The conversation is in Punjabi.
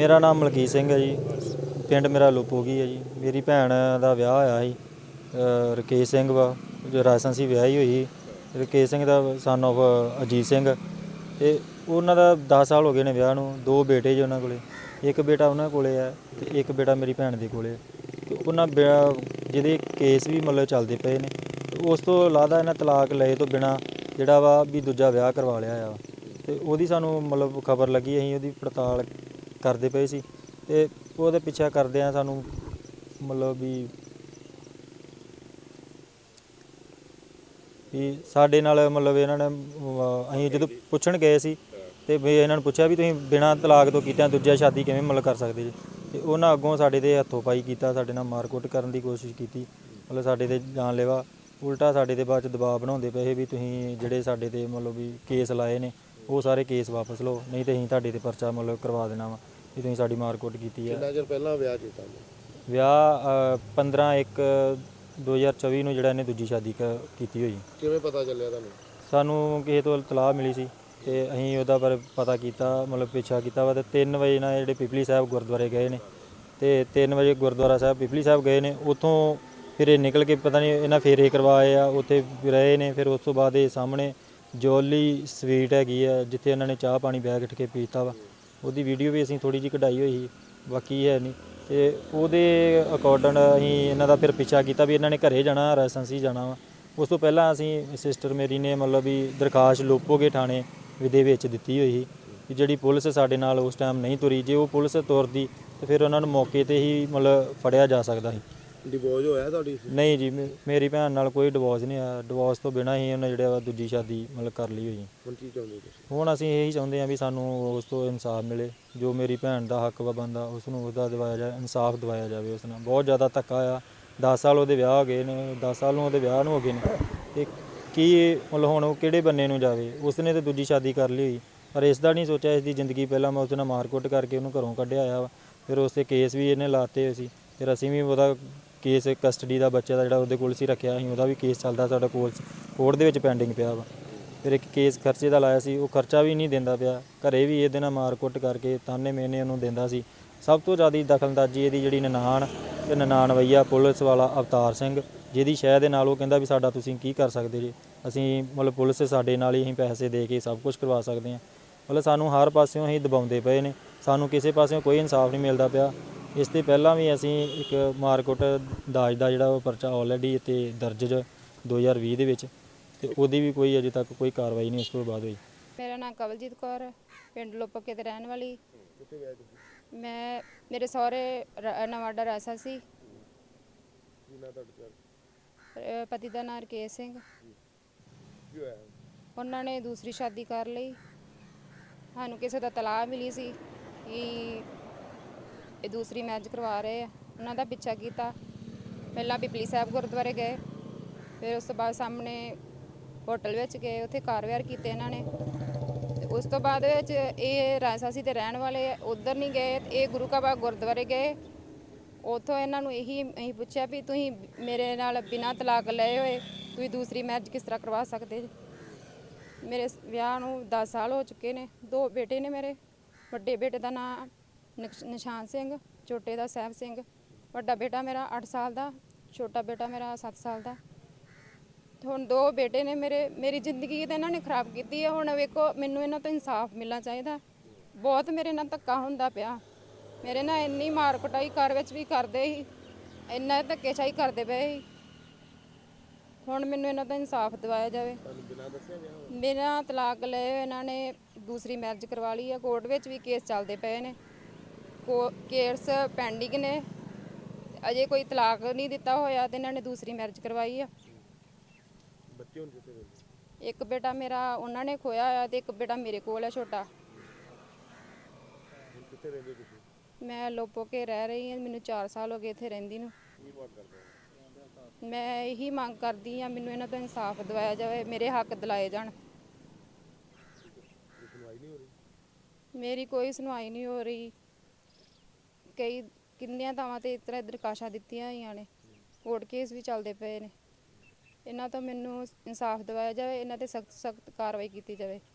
ਮੇਰਾ ਨਾਮ ਮਲਕੀਤ ਸਿੰਘ ਹੈ ਜੀ। ਪਿੰਡ ਮੇਰਾ ਲੋਪੋਗੀ ਹੈ ਜੀ। ਮੇਰੀ ਭੈਣ ਦਾ ਵਿਆਹ ਹੋਇਆ ਸੀ। ਅ, ਰਕੇਸ਼ ਸਿੰਘ ਵਾ ਜੋ ਰਾਜਸਥਾਨ ਵਿਆਹੀ ਹੋਈ ਸੀ। ਰਕੇਸ਼ ਸਿੰਘ ਦਾ ਸਨ of ਅਜੀਤ ਸਿੰਘ। ਤੇ ਉਹਨਾਂ ਦਾ 10 ਸਾਲ ਹੋ ਗਏ ਨੇ ਵਿਆਹ ਨੂੰ। ਦੋ ਬੇਟੇ ਜੀ ਉਹਨਾਂ ਕੋਲੇ। ਇੱਕ ਬੇਟਾ ਉਹਨਾਂ ਕੋਲੇ ਹੈ ਤੇ ਇੱਕ ਬੇਟਾ ਮੇਰੀ ਭੈਣ ਦੇ ਕੋਲੇ ਹੈ। ਤੇ ਉਹਨਾਂ ਵਿਆਹ- ਜਿਹਦੇ ਕੇਸ ਵੀ ਮਤਲਬ ਚੱਲਦੇ ਪਏ ਨੇ। ਤੇ ਉਸ ਤੋਂ ਇਲਾਵਾ ਇਹਨਾਂ ਤਲਾਕ ਲਏ ਤੋਂ ਬਿਨਾ ਜਿਹੜਾ ਵਾ ਵੀ ਦੂਜਾ ਵਿਆਹ ਕਰਵਾ ਲਿਆ ਆ। ਤੇ ਉਹਦੀ ਸਾਨੂੰ ਮਤਲਬ ਖਬਰ ਲੱਗੀ ਅਸੀਂ ਉਹਦੀ ਪੜਤਾਲ ਕਰਦੇ ਪਏ ਸੀ ਤੇ ਉਹਦੇ ਪਿੱਛਾ ਕਰਦੇ ਆ ਸਾਨੂੰ ਮਤਲਬ ਵੀ ਵੀ ਸਾਡੇ ਨਾਲ ਮਤਲਬ ਇਹਨਾਂ ਨੇ ਅਹ, ਅਸੀਂ ਜਦੋਂ ਪੁੱਛਣ ਗਏ ਸੀ ਤੇ ਵੀ ਇਹਨਾਂ ਨੂੰ ਪੁੱਛਿਆ ਵੀ ਤੁਸੀਂ ਬਿਨਾਂ ਤਲਾਕ ਤੋਂ ਕੀਤਿਆਂ ਦੂਜਾ ਸ਼ਾਦੀ ਕਿਵੇਂ ਮਤਲਬ ਕਰ ਸਕਦੇ ਜੀ? ਤੇ ਉਹਨਾਂ ਅੱਗੋਂ ਸਾਡੇ ਤੇ ਹੱਥੋਂ ਪਾਈ ਕੀਤਾ ਸਾਡੇ ਨਾਲ ਮਾਰਕੁੱਟ ਕਰਨ ਦੀ ਕੋਸ਼ਿਸ਼ ਕੀਤੀ ਮਤਲਬ ਸਾਡੇ ਤੇ ਜਾਨਲੇਵਾ। ਉਲਟਾ ਸਾਡੇ ਤੇ ਬਾਅਦ ਚ ਦਬਾਅ ਬਣਾਉਂਦੇ ਪਏ ਵੀ ਤੁਸੀਂ ਜਿਹੜੇ ਸਾਡੇ ਤੇ ਮਤਲਬ ਵੀ ਕੇਸ ਲਾਏ ਨੇ ਉਹ ਸਾਰੇ ਕੇਸ ਵਾਪਸ ਲਓ ਨਹੀਂ ਤੇ ਅਸੀਂ ਤੁਹਾਡੇ ਤੇ ਪਰਚਾ ਮਤਲਬ ਕਰਵਾ ਦੇਣਾ ਵਾ। ਵੀ ਤੁਸੀਂ ਸਾਡੀ ਮਾਰਕੁੱਟ ਕੀਤੀ ਆ ਕਿੰਨਾ ਚਿਰ ਪਹਿਲਾਂ ਵਿਆਹ ਕੀਤਾ ਉਹਨੇ? ਵਿਆਹ 15 1 2024 ਨੂੰ ਜਿਹੜਾ ਇਹਨੇ ਦੂਜੀ ਸ਼ਾਦੀ ਕ- ਕੀਤੀ ਹੋਈ। ਕਿਵੇਂ ਪਤਾ ਚੱਲਿਆ ਤੁਹਾਨੂੰ? ਸਾਨੂੰ ਕਿਸੇ ਤੋਂ ਇਤਲਾਹ ਮਿਲੀ ਸੀ ਤੇ ਅਸੀਂ ਉਹਦਾ ਪਰ ਪਤਾ ਕੀਤਾ ਮਤਲਬ ਪਿੱਛਾ ਕੀਤਾ ਵਾ ਤੇ 3 ਵਜੇ ਨਾਲ ਜਿਹੜੇ ਪਿਪਲੀ ਸਾਹਿਬ ਗੁਰਦੁਆਰੇ ਗਏ ਨੇ। ਤੇ 3 ਵਜੇ ਗੁਰਦੁਆਰਾ ਸਾਹਿਬ ਪਿਪਲੀ ਸਾਹਿਬ ਗਏ ਨੇ। ਉੱਥੋਂ ਫਿਰ ਇਹ ਨਿਕਲ ਕੇ ਪਤਾ ਨਹੀਂ ਇਹਨਾਂ ਫੇਰੇ ਕਰਵਾਏ ਆ ਉੱਥੇ ਰਹੇ ਨੇ। ਫਿਰ ਉਸ ਤੋਂ ਬਾਅਦ ਇਹ ਸਾਹਮਣੇ ਜੋਲੀ ਸਵੀਟ ਹੈਗੀ ਆ ਜਿੱਥੇ ਇਹਨਾਂ ਨੇ ਚਾਹ ਪਾਣੀ ਬੈਗ ਉੱਠ ਕੇ ਪੀਤਾ ਵਾ। ਉਹਦੀ ਵੀਡੀਓ ਵੀ ਅਸੀਂ ਥੋੜੀ ਜਿਹੀ ਕਢਾਈ ਹੋਈ ਸੀ, ਬਾਕੀ ਹੈ ਨਹੀਂ। ਤੇ ਉਹਦੇ ਅਕੋਰਡਿੰਗ ਅਸੀਂ ਇਹਨਾਂ ਦਾ ਫਿਰ ਪਿੱਛਾ ਕੀਤਾ ਵੀ ਇਹਨਾਂ ਨੇ ਘਰੇ ਜਾਣਾ, ਰੈਸੈਂਸੀ ਜਾਣਾ ਵਾ। ਉਸ ਤੋਂ ਪਹਿਲਾਂ ਅਸੀਂ ਸਿਸਟਰ ਮੇਰੀ ਨੇ ਮਤਲਬ ਵੀ ਦਰਖਾਸਤ ਲੋਪੋਗੇ ਥਾਣੇ ਵਿਦੇ ਵਿੱਚ ਦਿੱਤੀ ਹੋਈ ਸੀ ਕਿ ਜਿਹੜੀ ਪੁਲਿਸ ਸਾਡੇ ਨਾਲ ਉਸ ਟਾਈਮ ਨਹੀਂ ਤੁਰੀ। ਜੇ ਉਹ ਪੁਲਿਸ ਤੁਰਦੀ ਤੇ ਫਿਰ ਉਹਨਾਂ ਨੂੰ ਮੌਕੇ ਤੇ ਹੀ ਮਤਲਬ ਫੜਿਆ ਜਾ ਸਕਦਾ ਸੀ। ਡਿਵੋਰਸ ਹੋਇਆ ਤੁਹਾਡੀ? ਨਹੀਂ ਜੀ ਮੇ- ਮੇਰੀ ਭੈਣ ਨਾਲ ਕੋਈ ਡਿਵੋਰਸ ਨਹੀਂ ਆਇਆ ਡਿਵੋਰਸ ਤੋਂ ਬਿਨਾਂ ਹੀ ਉਹਨੇ ਜਿਹੜਾ ਵਾ ਦੂਜੀ ਸ਼ਾਦੀ ਮਤਲਬ ਕਰ ਲਈ ਹੋਈ। ਹੁਣ ਕੀ ਚਾਹੁੰਦੇ ਤੁਸੀਂ? ਹੁਣ ਅਸੀਂ ਇਹੀ ਚਾਹੁੰਦੇ ਹਾਂ ਵੀ ਸਾਨੂੰ ਉਸ ਤੋਂ ਇਨਸਾਫ ਮਿਲੇ। ਜੋ ਮੇਰੀ ਭੈਣ ਦਾ ਹੱਕ ਵਾ ਬੰਦਾ ਉਸ ਨੂੰ ਉਹਦਾ ਦਿਵਾਇਆ ਜਾਏ ਇਨਸਾਫ ਦਿਵਾਇਆ ਜਾਵੇ ਉਸ ਨਾਲ। ਬਹੁਤ ਜ਼ਿਆਦਾ ਧੱਕਾ ਆ। 10 ਸਾਲ ਉਹਦੇ ਵਿਆਹ ਹੋ ਗਏ ਨੇ 10 ਸਾਲ ਨੂੰ ਉਹਦੇ ਵਿਆਹ ਨੂੰ ਹੋ ਗਏ ਨੇ। ਤੇ ਕੀ ਮਤਲਬ ਹੁਣ ਉਹ ਕਿਹੜੇ ਬੰਨੇ ਨੂੰ ਜਾਵੇ? ਉਸਨੇ ਤੇ ਦੂਜੀ ਸ਼ਾਦੀ ਕਰ ਲਈ ਹੋਈ। ਪਰ ਇਸ ਦਾ ਨਹੀਂ ਸੋਚਿਆ ਇਸ ਦੀ ਜ਼ਿੰਦਗੀ ਪਹਿਲਾਂ ਮੈਂ ਉਸ ਨਾਲ ਮਾਰਕੁੱਟ ਕਰਕੇ ਉਹਨੂੰ ਘਰੋਂ ਕੱਢਿਆ ਆਇਆ ਵਾ ਫਿਰ ਉਸ ਤੇ ਕੇਸ ਵੀ ਇਹਨੇ ਲਾਤੇ ਹੋਏ ਸੀ। ਫਿਰ ਅਸੀਂ ਵੀ ਉਹਦਾ ਕੇਸ ਕਸਟਡੀ ਦਾ ਬੱਚੇ ਦਾ ਜਿਹੜਾ ਉਹਦੇ ਕੋਲ ਸੀ ਰੱਖਿਆ ਸੀ, ਉਹਦਾ ਵੀ ਕੇਸ ਚੱਲਦਾ ਸਾਡਾ ਕੋਲ ਕੋਰਟ ਦੇ ਵਿੱਚ ਪੈਂਡਿੰਗ ਪਿਆ ਵਾ। ਫਿਰ ਇੱਕ ਕੇਸ ਖਰਚੇ ਦਾ ਲਾਇਆ ਸੀ, ਉਹ ਖਰਚਾ ਵੀ ਨਹੀਂ ਦਿੰਦਾ ਪਿਆ। ਘਰੇ ਵੀ ਇਹਦੇ ਨਾਲ ਮਾਰ-ਕੁੱਟ ਕਰਕੇ ਤਾਨੇ ਮੇਨੇ ਉਹਨੂੰ ਦਿੰਦਾ ਸੀ। ਸਭ ਤੋਂ ਜ਼ਿਆਦਾ ਦਖਲਅੰਦਾਜ਼ੀ ਇਹਦੀ ਜਿਹੜੀ ਨਨਾਣ, ਤੇ ਨਨਾਣਵਈਆ ਪੁਲਿਸ ਵਾਲਾ ਅਵਤਾਰ ਸਿੰਘ, ਜਿਹਦੀ ਸ਼ਹਿ ਦੇ ਨਾਲ ਉਹ ਕਹਿੰਦਾ ਵੀ ਸਾਡਾ ਤੁਸੀਂ ਕੀ ਕਰ ਸਕਦੇ ਜੀ? ਅਸੀਂ ਮਤਲਬ ਪੁਲਿਸ ਸਾਡੇ ਨਾਲ ਹੀ ਅਸੀਂ ਪੈਸੇ ਦੇ ਕੇ ਸਭ ਕੁਝ ਕਰਵਾ ਸਕਦੇ ਹਾਂ। ਮਤਲਬ ਸਾਨੂੰ ਹਰ ਪਾਸਿਓਂ ਹੀ ਦਬਾਉਂਦੇ ਪਏ ਨੇ। ਸਾਨੂੰ ਕਿਸੇ ਪਾਸਿਓਂ ਕੋਈ ਇਨਸਾਫ ਨਹੀਂ ਮਿਲਦਾ ਪਿਆ। ਇਸ ਤੇ ਪਹਿਲਾਂ ਵੀ ਅਸੀਂ ਇੱਕ ਮਾਰਕੁੱਟ ਦਾਜ ਦਾ ਜਿਹੜਾ ਉਹ ਪਰਚਾ ਆਲਰੇਡੀ ਤੇ ਦਰਜ ਜ 2020 ਦੇ ਵਿੱਚ, ਤੇ ਉਹਦੀ ਵੀ ਕੋਈ ਅਜੇ ਤੱਕ ਕੋਈ ਕਾਰਵਾਈ ਨਹੀਂ ਉਸ ਤੋਂ ਬਾਅਦ ਹੋਈ। ਮੇਰਾ ਨਾਮ ਕਵਲਜੀਤ ਕੌਰ ਹੈ ਪਿੰਡ ਲੋਪਕੇ ਦੇ ਰਹਿਣ ਵਾਲੀ। ਮੈਂ, ਮੇਰੇ ਸਹੁਰੇ ਰ- ਨਵਾਡਾ ਰਾਸਾ ਸੀ। ਕੀ ਪਤੀ ਦਾ ਨਾਮ ਰਕੇਸ਼ ਸਿੰਘ। ਉਹਨਾਂ ਨੇ ਦੂਸਰੀ ਸ਼ਾਦੀ ਕਰ ਲਈ। ਸਾਨੂੰ ਕਿਸੇ ਦਾ ਤਲਾਹ ਮਿਲੀ ਸੀ ਕਿ ਇਹ ਦੂਸਰੀ ਮੈਰਿਜ ਕਰਵਾ ਰਹੇ ਆ। ਉਹਨਾਂ ਦਾ ਪਿੱਛਾ ਕੀਤਾ। ਪਹਿਲਾਂ ਪਿਪਲੀ ਸਾਹਿਬ ਗੁਰਦੁਆਰੇ ਗਏ। ਫਿਰ ਉਸ ਤੋਂ ਬਾਅਦ ਸਾਹਮਣੇ ਹੋਟਲ ਵਿੱਚ ਗਏ। ਉੱਥੇ ਕਾਰ ਵਿਹਾਰ ਕੀਤੇ ਇਹਨਾਂ ਨੇ। ਤੇ ਉਸ ਤੋਂ ਬਾਅਦ ਵਿੱਚ ਇਹ ਰਾਜਸਾਸੀ ਤੇ ਰਹਿਣ ਵਾਲੇ ਉਧਰ ਨਹੀਂ ਗਏ। ਤੇ ਇਹ ਗੁਰੂ ਕਾ ਬਾਗ ਗੁਰਦੁਆਰੇ ਗਏ। ਉਥੋਂ ਇਹਨਾਂ ਨੂੰ ਇਹੀ ਅਸੀਂ ਪੁੱਛਿਆ ਵੀ ਤੁਸੀਂ ਮੇਰੇ ਨਾਲ ਬਿਨਾਂ ਤਲਾਕ ਲਏ ਹੋਏ, ਤੁਸੀਂ ਦੂਸਰੀ ਮੈਰਿਜ ਕਿਸ ਤਰ੍ਹਾਂ ਕਰਵਾ ਸਕਦੇ ਜੀ? ਮੇਰੇ ਸ- ਵਿਆਹ ਨੂੰ 10 ਸਾਲ ਹੋ ਚੁੱਕੇ ਨੇ। ਦੋ ਬੇਟੇ ਨੇ ਮੇਰੇ। ਵੱਡੇ ਬੇਟੇ ਦਾ ਨਾਮ ਨਿਸ਼ਾਨ ਸਿੰਘ ਛੋਟੇ ਦਾ ਸਹਿਬ ਸਿੰਘ ਵੱਡਾ ਬੇਟਾ ਮੇਰਾ 8 ਸਾਲ ਦਾ ਛੋਟਾ ਬੇਟਾ ਮੇਰਾ 7 ਸਾਲ ਦਾ। ਹੁਣ ਦੋ ਬੇਟੇ ਨੇ ਮੇਰੇ ਮੇਰੀ ਜ਼ਿੰਦਗੀ ਤਾਂ ਇਹਨਾਂ ਨੇ ਖਰਾਬ ਕੀਤੀ ਹੈ ਹੁਣ ਵੇਖੋ ਮੈਨੂੰ ਇਹਨਾਂ ਤੋਂ ਇਨਸਾਫ ਮਿਲਣਾ ਚਾਹੀਦਾ। ਬਹੁਤ ਮੇਰੇ ਨਾਲ ਧੱਕਾ ਹੁੰਦਾ ਪਿਆ। ਮੇਰੇ ਨਾਲ ਇੰਨੀ ਮਾਰ ਕੁਟਾਈ ਘਰ ਵਿੱਚ ਵੀ ਕਰਦੇ ਸੀ। ਇੰਨਾ ਧੱਕੇਸ਼ਾਹੀ ਕਰਦੇ ਪਏ ਸੀ। ਹੁਣ ਮੈਨੂੰ ਇਹਨਾਂ ਦਾ ਇਨਸਾਫ ਦਿਵਾਇਆ ਜਾਵੇ? ਮੇਰਾ ਤਲਾਕ ਲਏ ਹੋਏ ਇਹਨਾਂ ਨੇ ਦੂਸਰੀ ਮੈਰਿਜ ਕਰਵਾ ਲਈ ਹੈ ਕੋਰਟ ਵਿੱਚ ਵੀ ਕੇਸ ਚੱਲਦੇ ਪਏ ਨੇ। ਕੇਸ ਪੈਂਡਿੰਗ ਨੇ। ਅਜੇ ਕੋਈ ਤਲਾਕ ਨਹੀਂ ਦਿੱਤਾ ਹੋਇਆ ਤੇ ਇਹਨਾਂ ਨੇ ਦੂਸਰੀ ਮੈਰਿਜ ਕਰਵਾਈ ਆ। ਬੱਚੇ ਹੁਣ ਕਿੱਥੇ ਰਹਿੰਦੇ? ਇੱਕ ਬੇਟਾ ਮੇਰਾ ਉਹਨਾਂ ਨੇ ਖੋਇਆ ਹੋਇਆ ਤੇ ਇੱਕ ਬੇਟਾ ਮੇਰੇ ਕੋਲ ਹੈ ਛੋਟਾ। ਹੁਣ ਕਿੱਥੇ ਰਹਿੰਦੇ ਤੁਸੀਂ? ਮੈਂ ਲੋਪੋ ਕੇ ਰਹਿ ਰਹੀ ਹਾਂ ਮੈਨੂੰ 4 ਸਾਲ ਹੋ ਗਏ ਇੱਥੇ ਰਹਿੰਦੀ ਨੂੰ। ਕੀ ਮੰਗ ਕਰਦੇ ਹੋ? ਮੈਂ ਇਹੀ ਮੰਗ ਕਰਦੀ ਹਾਂ ਮੈਨੂੰ ਇਹਨਾਂ ਤੋਂ ਇਨਸਾਫ ਦਿਵਾਇਆ ਜਾਵੇ ਮੇਰੇ ਹੱਕ ਦਿਲਾਏ ਜਾਣ। ਕੋਈ ਸੁਣਵਾਈ ਨਹੀਂ ਹੋ ਰਹੀ? ਮੇਰੀ ਕੋਈ ਸੁਣਵਾਈ ਨਹੀਂ ਹੋ ਰਹੀ। ਕਈ ਕਿੰਨੀਆਂ ਥਾਵਾਂ ਤੇ ਇਸ ਤਰ੍ਹਾਂ ਦਰਖਾਸ਼ਾਂ ਦਿੱਤੀਆਂ ਹੋਈਆਂ ਨੇ, ਕੋਰਟ ਕੇਸ ਵੀ ਚੱਲਦੇ ਪਏ ਨੇ। ਇਹਨਾਂ ਤੋਂ ਮੈਨੂੰ ਇਨਸਾਫ ਦਿਵਾਇਆ ਜਾਵੇ, ਇਹਨਾਂ ਤੇ ਸਖਤ ਸਖਤ ਕਾਰਵਾਈ ਕੀਤੀ ਜਾਵੇ।